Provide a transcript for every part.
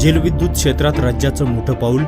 जलविद्युत क्षेत्रात राज्याचं मोठं पाऊल.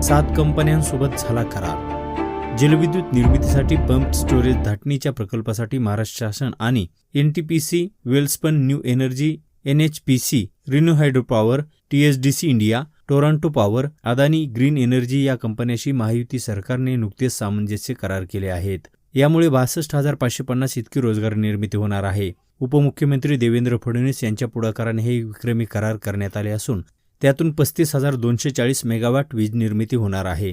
सात कंपन्यांसोबत झाला करार. जलविद्युत निर्मितीसाठी पंप स्टोरेज धाटणीच्या प्रकल्पासाठी महाराष्ट्र शासन आणि N T P C Welspun new energy N H P C renew hydro power T D C India Torrent power Adani green energy या कंपन्याशी महायुती सरकारने नुकतेच सामंजस्य करार केले आहेत. यामुळे बासष्ट हजार पाचशे पन्नास इतकी रोजगार निर्मिती होणार आहे. उपमुख्यमंत्री देवेंद्र फडणवीस यांच्या पुढाकाराने हे विक्रमी करार करण्यात आले असून त्यातून पस्तीस हजार दोनशे चाळीस मेगावॅट वीज निर्मिती होणार आहे.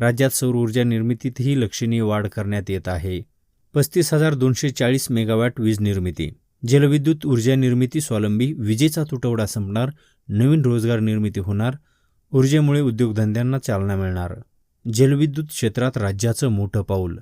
राज्यात सौर ऊर्जा निर्मितीतही लक्षणीय वाढ करण्यात येत आहे. पस्तीस हजार दोनशे चाळीस मेगावॅट वीज निर्मिती. जलविद्युत ऊर्जा निर्मिती स्वावलंबी विजेचा तुटवडा संपणार नवीन रोजगार निर्मिती होणार ऊर्जेमुळे उद्योगधंद्यांना चालना मिळणार. जलविद्युत क्षेत्रात राज्याचं मोठं पाऊल